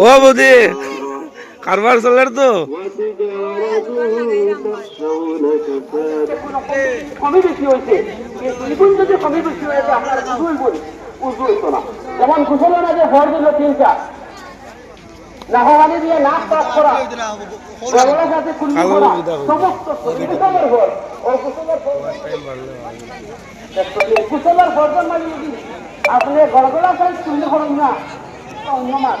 ও বৌদি, কারবার চলের তো কমে বেশি হয়েছে কমে বেশি হয়েছে যেমন কুশলের আগে ভর দিল তিনটা নাহমানি দিয়ে নাক পাক করা গলার সাথে কালো করা। সমস্ত কুশলের ভর ও কুশলের ভর কুশলের ভরজন মানে যদি আপনি গড়গড়া সাইজ কুল্লি করেন না অন্য মাছ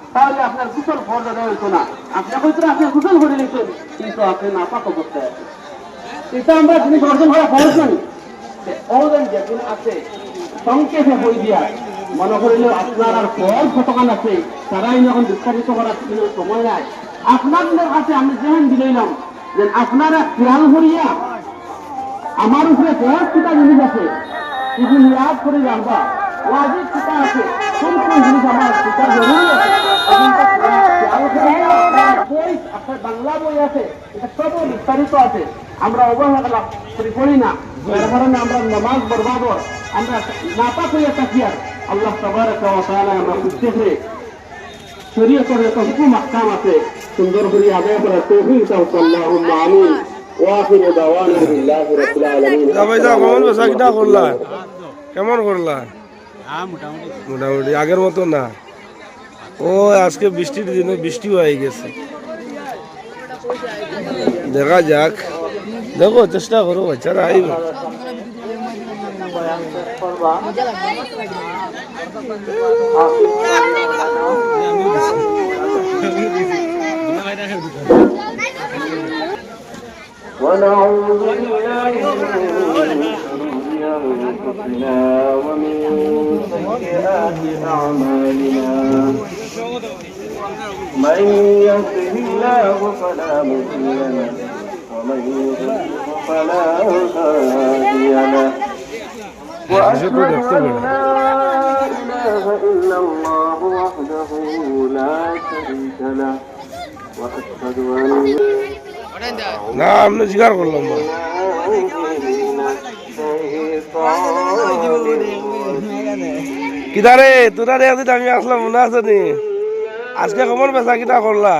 তাহলে আপনার কুশল ফল দাদা হইতো না। আপনি হয়তো আপনি কুশল করে নিতেন কিন্তু আপনি নাপাক আছেন। এটা আমরা জিনিস অর্জন করা খরচ নয় অর্জন যেদিন আছে, সংক্ষেপে বই দিয়া মনে করিল, আপনার আর ফল কতক্ষণ আছে, তারাই যখন বিস্তারিত করার কোনো সময় নাই। আপনাদের কাছে আমি যেমন দিলাম যে আপনারা খেয়াল করিয়া আমার উপরে কয়েক কিতা জিনিস আছে। এগুলো ইয়াদ করে জানবা ওয়াজিব কিতা আছে কোন কোন জিনিস আমার কিতা জরুরি আছে এগুলো খেয়াল করিয়া আপনার বই আপনার বাংলা বই আছে এটা সব বিস্তারিত আছে। আমরা অবহেলা করি না। এর কারণে আমরা নামাজ বরবাদ আমরা নাপাক হইয়া থাকি আর। আল্লাহ তাবারাকা ওয়া তাআলা আমরা বুঝতেছে শরীয়তের যত হুকুম আহকাম আছে। সুন্দর করে আদায় করা তৌফিক দাও আল্লাহুম্মা আমিন ওয়াখিরু দাওয়ানা বিল্লাহি রাব্বিল আলামিন। ভাই যা কেমন করলা? কেমন করলা? মোটামুটি আগের মতো না ও আজকে বৃষ্টির দিনে বৃষ্টি হয়ে গেছে দেখা যাক দেখো চেষ্টা করো বাচ্চারা আইব ونعوذ بالله من أنفسنا ومن سيئات أعمالنا. من يهده الله فلا مضل له ومن يضلل فلا هادي له. وأشهد أن لا إله إلا الله وحده لا شريك له وأشهد أن نعم نجار والله কিদারে তোরা রে আজকে আমি আসলাম মনে আছে নি? আজকে কেমন বেচা কিনা করলা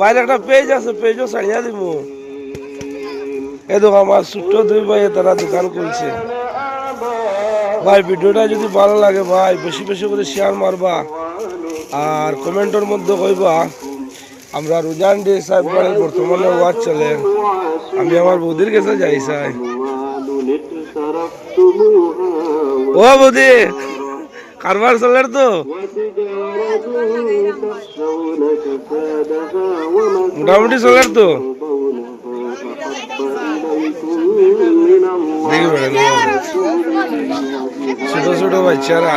বাইরে একটা পেজ আছে পেজও ছাড়িয়া দিব এই দেখো আমার ছোট্ট দুই ভাই তারা দোকান করছে ভাই ভিডিওটা যদি ভালো লাগে ভাই বেশি বেশি করে শেয়ার মারবা আর কমেন্টের মধ্যে কইবা, আমরা রোজান ডে সাহেব বর্তমানে ওয়াজ চলে। আমি আমার বৌদির কাছে যাই চাই। ও বৌদি কারবার চলের তো। মোটামুটি চলের তো। ছোট ছোট বাচ্চারা।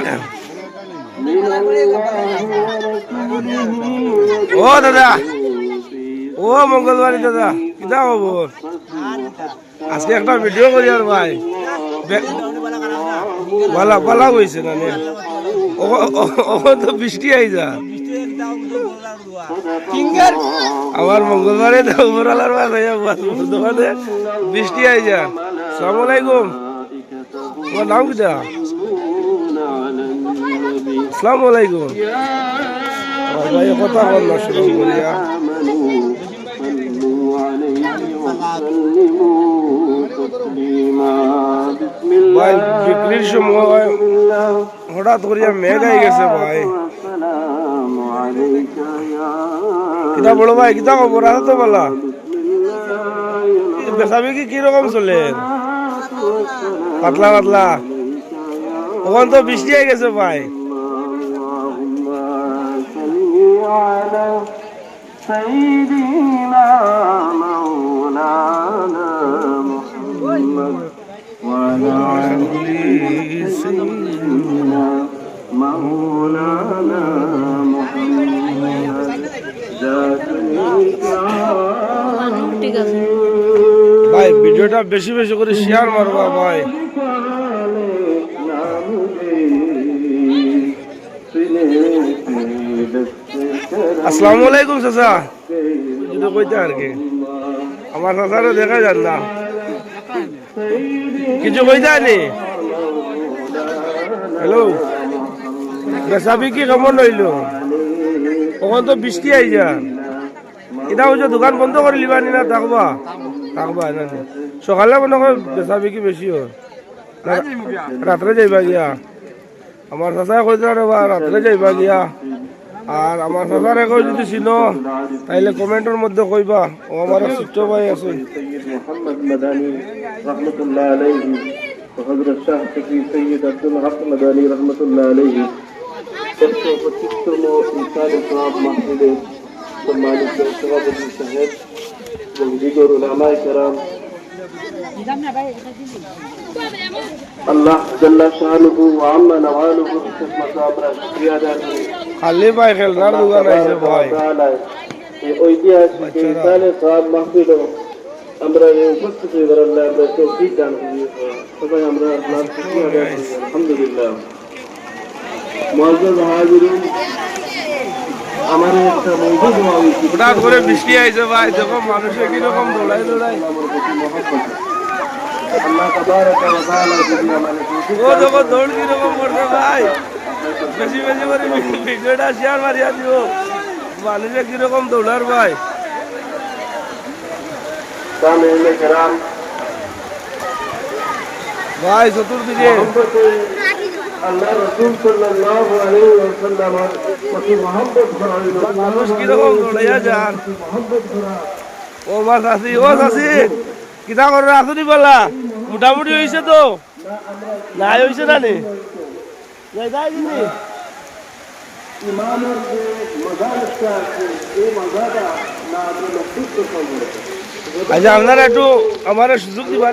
ও দাদা, ও মঙ্গলবারি দাদা কিতা খবর আজকে একটা ভিডিও করি আর ভাই। বে- বালা বালা হয়েছে না তো বৃষ্টি আই যা আমার মঙ্গলবারে বাস আইয়া বৃষ্টি আই যা সালাম আলাইকুম। তোমার নাম কিটা আসসালামু আলাইকুম। ভাই কথা বল না শুরু করিয়া। ভাই বিক্রির সময় হঠাৎ করিয়া মেঘ আই গেছে ভাই কিতা বড় ভাই কিতা খবর আছে তো বলা বেচা বিক্রি কিরকম চলে পাতলা পাতলা ওখান তো বৃষ্টি হয়ে গেছে ভাই سيدنا مولانا محمد وعلى آله سيدنا مولانا محمد ذات الإكرام ভিডিওটা বেশি বেশি করে শেয়ার মারবা ভাই আসসালামু আলাইকুম চাচা যদি কইতে আর কি আমার চাচারে দেখা যান না কিছু কই নি হ্যালো বেচা বিক্রি কেমন হইল ওখান তো বৃষ্টি আই যা এটা হচ্ছে দোকান বন্ধ করে লিবানি না থাকবা। থাকবা না। সকালে মনে হয় বেচা কি বেশি হয় রাত্রে যাইবা গিয়া। আমার চাচাই কইছিল রবা রাত্রে যাইবা গিয়া। আর আমার চাচারে কই যদি চিন, তাইলে কমেন্টের মধ্যে কইবা। ও আমার ছোট্ট ভাই আছে। محمد مداني رحمة الله عليه وحضرة الشيخ تقي سيد عبد الحق مداني رحمة الله عليه একশো পঁচিশতম ইনসান সব মাহফিলে সম্মানিত সভাপতি সাহেব এবং দিগর উলামায়ে কেরাম আল্লাহ জাল্লা শাহানুহু ওয়া আম্মা নওয়ালুহু কিসমত আমরা শুকরিয়া আদায় করি খালি ভাই খেলনার দোকান আইছে ভাই এই ঐতিহাসিক ইনসানে সব মাহফিল আমরা এই উপস্থিত হয়ে আল্লাহ আমরা তৌফিক দান করি সবাই আমরা আলহামদুলিল্লাহ। হাজিরিন আমার একটা মৌজুদ হওয়া উচিত হঠাৎ করে বৃষ্টি আইছে ভাই দেখো মানুষে কীরকম দৌড়াই দৌড়াই আমার আল্লাহ তাবারাকা ওয়া তাআলা যদি আমাদের ও দেখো দৌড় কীরকম করছে ভাই। বেশি বেশি করে ভিডিওটা শেয়ার মারিয়া দিও। মানুষে কীরকম দৌড়ার ভাই। ভাই চতুর্দিকে আল্লাহ রসুল সাল্লাল্লাহু আলাইহি ওয়াসাল্লাম প্রতি মহব্বত করা হইল মানুষ কীরকম দৌড়াইয়া যান মহব্বত করা ও মা চাষি ও চাষি কিতা করে আসুনি বলা মোটামুটি হয়েছে তো নাই হয়েছে না নি যাই দিনি ইমামের যে মজালটা আছে এই মজাটা না আপনি নসিব করতে পারবেন আচ্ছা আপনারা একটু আমার সুযোগ দিবা